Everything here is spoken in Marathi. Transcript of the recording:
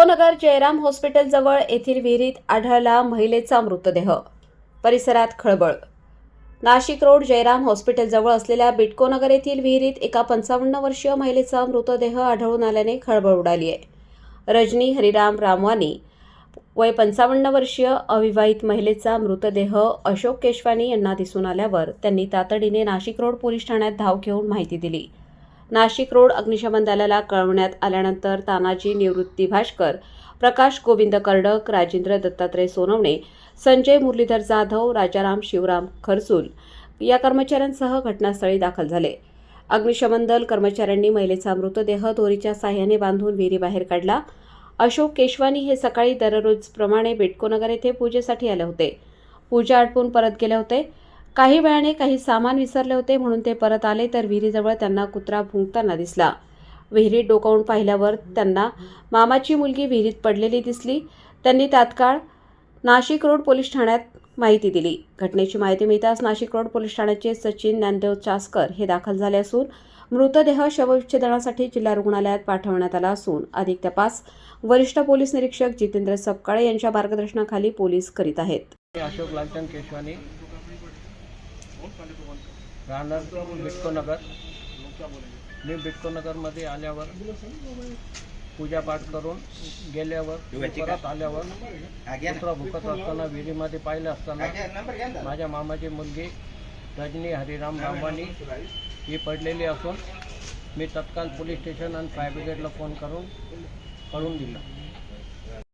बिटकोनगर जयराम हॉस्पिटलजवळ येथील विहिरीत आढळला महिलेचा मृतदेह. परिसरात खळबळ. नाशिक रोड जयराम हॉस्पिटलजवळ असलेल्या बिटकोनगर येथील विहिरीत एका पंचावन्न वर्षीय महिलेचा मृतदेह आढळून आल्याने खळबळ उडाली आहे. रजनी हरिराम रामवानी वय पंचावन्न वर्षीय अविवाहित महिलेचा मृतदेह अशोक केशवानी यांना दिसून आल्यावर त्यांनी तातडीने नाशिक रोड पोलीस ठाण्यात धाव घेऊन माहिती दिली. नाशिक रोड अग्निशमन दलाला कळवण्यात आल्यानंतर तानाजी निवृत्ती भाष्कर प्रकाश गोविंद कर्डक राजेंद्र दत्तात्रय सोनवणे संजय मुरलीधर जाधव राजाराम शिवराम खरसूल या कर्मचाऱ्यांसह घटनास्थळी दाखल झाले. अग्निशमन दल कर्मचाऱ्यांनी महिलेचा मृतदेह दोरीच्या साह्याने बांधून विहिरीबाहेर काढला. अशोक केशवानी हे सकाळी दररोजप्रमाणे बेटकोनगर येथे पूजेसाठी आले होते. पूजा आटपून परत गेले होते. काही वेळाने काही सामान विसरले होते म्हणून ते परत आले तर विहिरीजवळ त्यांना कुत्रा भुंकताना दिसला. विहिरीत डोकावून पाहिल्यावर त्यांना मामाची मुलगी विहिरीत पडलेली दिसली. त्यांनी तात्काळ नाशिक रोड पोलीस ठाण्यात माहिती दिली. घटनेची माहिती मिळताच नाशिक रोड पोलीस ठाण्याचे सचिन ज्ञानदेव चासकर हे दाखल झाले असून मृतदेह शवविच्छेदनासाठी जिल्हा रुग्णालयात पाठवण्यात आला असून अधिक तपास वरिष्ठ पोलीस निरीक्षक जितेंद्र सपकाळे यांच्या मार्गदर्शनाखाली पोलीस करीत आहेत. अशोक लालचंद केशवानी राहणार बिटकोनगर मी बिटकोनगरमध्ये आल्यावर पूजापाठ करून गेल्यावर परत आल्यावर कुत्रा भुकत असताना विहिरीमध्ये पाहिलं असताना माझ्या मामाची मुलगी रजनी हरिराम रामवानी ही पडलेली असून मी तत्काळ पोलीस स्टेशन आणि फायर ब्रिगेडला फोन करून कळून दिलं.